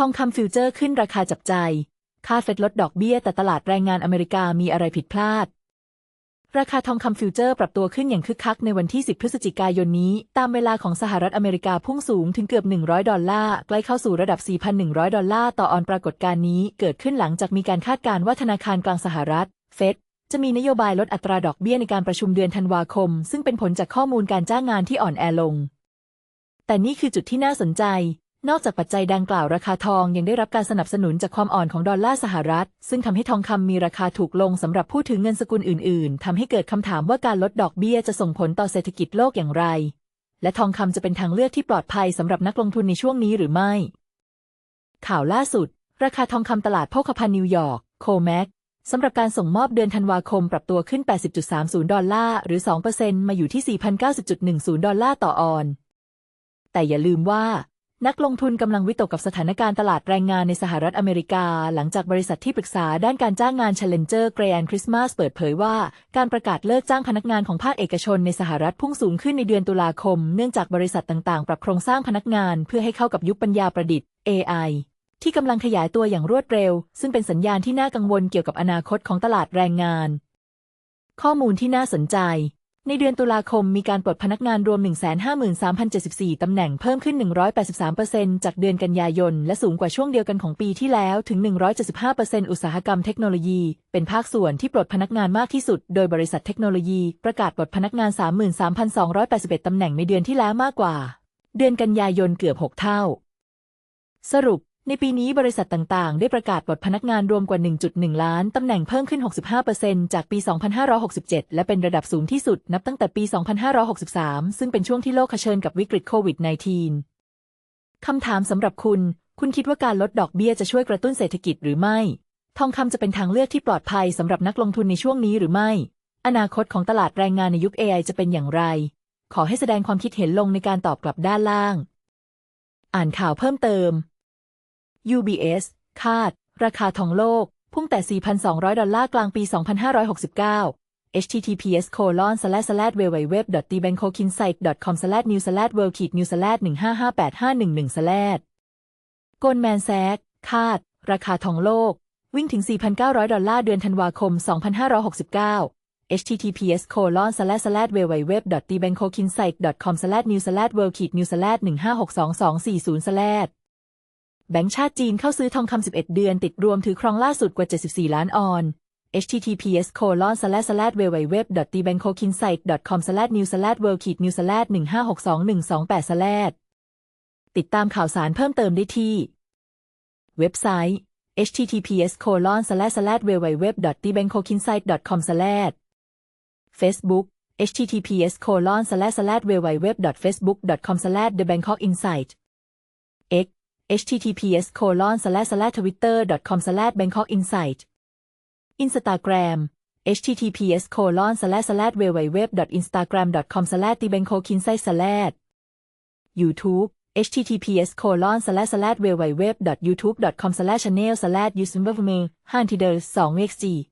ทองคำฟิวเจอร์ขึ้นราคาจับใจคาเฟดลดดอกเบี้ยแต่ตลาดแรงงานอเมริกามีอะไรผิดพลาด ราคาทองคำฟิวเจอร์ปรับตัวขึ้นอย่างคึกคักในวันที่ 10 พฤศจิกายนนี้ ตามเวลาของสหรัฐอเมริกาพุ่งสูงถึงเกือบ 100 ดอลลาร์ ใกล้เข้าสู่ระดับ 4,100 ดอลลาร์ต่อออนปรากฏการณ์นี้ เกิดขึ้นหลังจากมีการคาดการณ์ว่าธนาคารกลางสหรัฐ เฟดจะมีนโยบายลดอัตราดอกเบี้ยในการประชุมเดือนธันวาคม ซึ่งเป็นผลจากข้อมูลการจ้างงานที่อ่อนแอลง แต่นี่คือจุดที่น่าสนใจ นอกจากปัจจัยดังกล่าวราคาทองยังได้รับการสนับสนุนจากความอ่อนของดอลลาร์สหรัฐ ซึ่งทำให้ทองคำมีราคาถูกลงสำหรับผู้ถือเงินสกุลอื่น ๆทำให้เกิดคำถามว่าการลดดอกเบี้ยจะส่งผลต่อเศรษฐกิจโลกอย่างไร และทองคำจะเป็นทางเลือกที่ปลอดภัยสำหรับนักลงทุนในช่วงนี้หรือไม่ ข่าวล่าสุด ราคาทองคำตลาดโภคภัณฑ์นิวยอร์กโคแมกสำหรับการส่งมอบเดือนธันวาคมปรับตัวขึ้น 80.30 ดอลลาร์หรือ 2%มาอยู่ที่ 4,090.10 ดอลลาร์ต่อออน แต่อย่าลืมว่า นักลงทุนกำลังวิตกกับสถานการณ์ตลาดแรงงานในสหรัฐอเมริกา หลังจากบริษัทที่ปรึกษาด้านการจ้างงาน Challenger Grand Christmas เปิดเผยว่า การประกาศเลิกจ้างพนักงานของภาคเอกชนในสหรัฐพุ่งสูงขึ้นในเดือนตุลาคม เนื่องจากบริษัทต่างๆ ปรับโครงสร้างพนักงานเพื่อให้เข้ากับยุคปัญญาประดิษฐ์ AI ที่กำลังขยายตัวอย่างรวดเร็ว ซึ่งเป็นสัญญาณที่น่ากังวลเกี่ยวกับอนาคตของตลาดแรงงาน ข้อมูลที่น่าสนใจ ในเดือนตุลาคมมีการปลดพนักงานรวม 153,074 ตำแหน่งเพิ่มขึ้น 183%จากเดือนกันยายน และสูงกว่าช่วงเดียวกันของปีที่แล้วถึง 175%อุตสาหกรรมเทคโนโลยี เป็นภาคส่วนที่ปลดพนักงานมากที่สุด โดยบริษัทเทคโนโลยี ประกาศปลดพนักงาน 33,281 ตำแหน่งในเดือนที่แล้วมากกว่า เดือนกันยายนเกือบ 6 เท่า สรุป ในปีนี้บริษัทต่างๆ ได้ประกาศปลดพนักงานรวมกว่า 1.1 ล้าน ตำแหน่งเพิ่มขึ้น 65%จากปี 2567 และเป็นระดับสูงที่สุดนับตั้งแต่ปี 2563 ซึ่งเป็นช่วงที่โลกเผชิญกับวิกฤตโควิด -19 คำถามสำหรับคุณ คุณคิดว่าการลดดอกเบี้ยจะช่วยกระตุ้นเศรษฐกิจหรือไม่ ทองคำจะเป็นทางเลือกที่ปลอดภัยสำหรับนักลงทุนในช่วงนี้หรือไม่ อนาคตของตลาดแรงงานในยุค AI จะเป็นอย่างไร ขอให้แสดงความคิดเห็นลงในการตอบกลับด้านล่าง อ่านข่าวเพิ่มเติม UBS คาด ราคาทองโลก พุ่งแต่ 4,200 ดอลลาร์กลางปี 2569 https colon slash slash www tbankokinsight com slash new slash world new slash 1558511 slash Goldman Sachs คาด ราคาทองโลก วิ่งถึง 4,900 ดอลลาร์เดือนธันวาคม 2569 https colon slash slash www tbankokinsight com slash new slash world new slash 1562240 slash แบงก์ชาติจีนเข้าซื้อทองคำ11 เดือนติดรวมถือครองล่าสุดกว่า 74 ล้านออน https colon slash slash www tbankokinsight com slash new slash world new slash 1562128 slash ติดตามข่าวสารเพิ่มเติมได้ที่ เว็บไซต์ https colon slash slash www tbankokinsight com slash Facebook https colon slash slash www facebook com slash thebangkokinsight https colon slash slash twitter com slash bangkok insight Instagram https colon slash slash www instagram com slash bangkok insight slash YouTube https colon slash slash www youtube com slash channel slash usimberme 5 2 xg